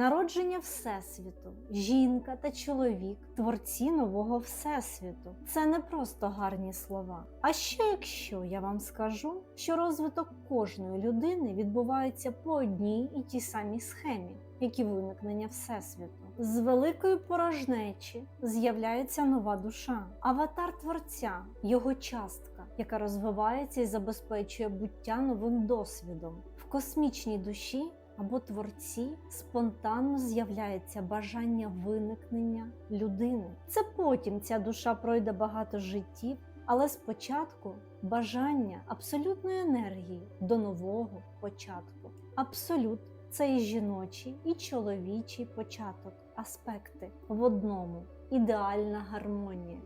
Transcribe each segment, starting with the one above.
народження Всесвіту, жінка та чоловік, творці нового Всесвіту. Це не просто гарні слова. А що якщо я вам скажу, що розвиток кожної людини відбувається по одній і тій самій схемі, як і виникнення Всесвіту? З великої порожнечі з'являється нова душа, аватар творця, його частка, яка розвивається і забезпечує буття новим досвідом. В космічній душі або творці спонтанно з'являється бажання виникнення людини. Це потім ця душа пройде багато життів, але спочатку бажання абсолютної енергії до нового початку. Абсолют це і жіночий, і чоловічий початок, аспекти в одному, ідеальна гармонія,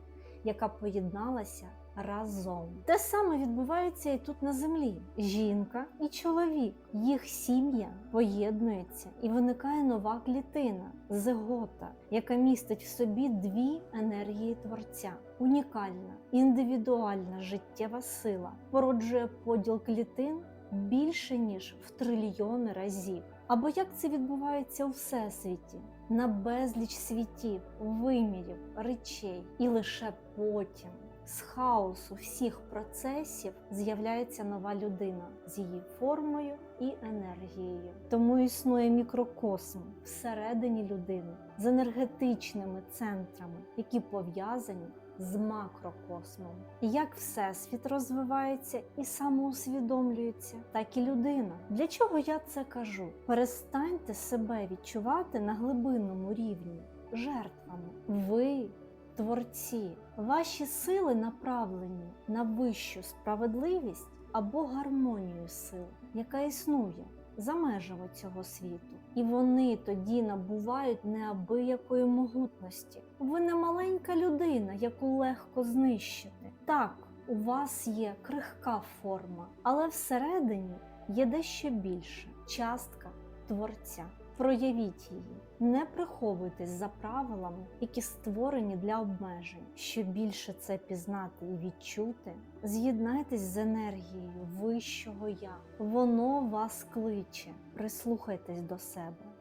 яка поєдналася разом. Те саме відбувається і тут на землі. Жінка і чоловік, їх сім'я поєднується і виникає нова клітина зигота, яка містить в собі дві енергії творця. Унікальна, індивідуальна життєва сила породжує поділ клітин більше ніж в трильйони разів. Або як це відбувається у всесвіті, на безліч світів, вимірів, речей, і лише потім з хаосу всіх процесів з'являється нова людина з її формою і енергією. Тому існує мікрокосм всередині людини з енергетичними центрами, які пов'язані з макрокосмом. Як всесвіт розвивається і самоусвідомлюється, так і людина. Для чого я це кажу? Перестаньте себе відчувати на глибинному рівні жертвами. Ви творці, ваші сили направлені на вищу справедливість або гармонію сил, яка існує за межами цього світу. І вони тоді набувають неабиякої могутності. Ви не маленька людина, яку легко знищити. Так, у вас є крихка форма, але всередині є дещо більше частка творця. Проявіть її, не приховуйтесь за правилами, які створені для обмежень. Щоб більше це пізнати і відчути, з'єднайтесь з енергією вищого я. Воно вас кличе. Прислухайтесь до себе.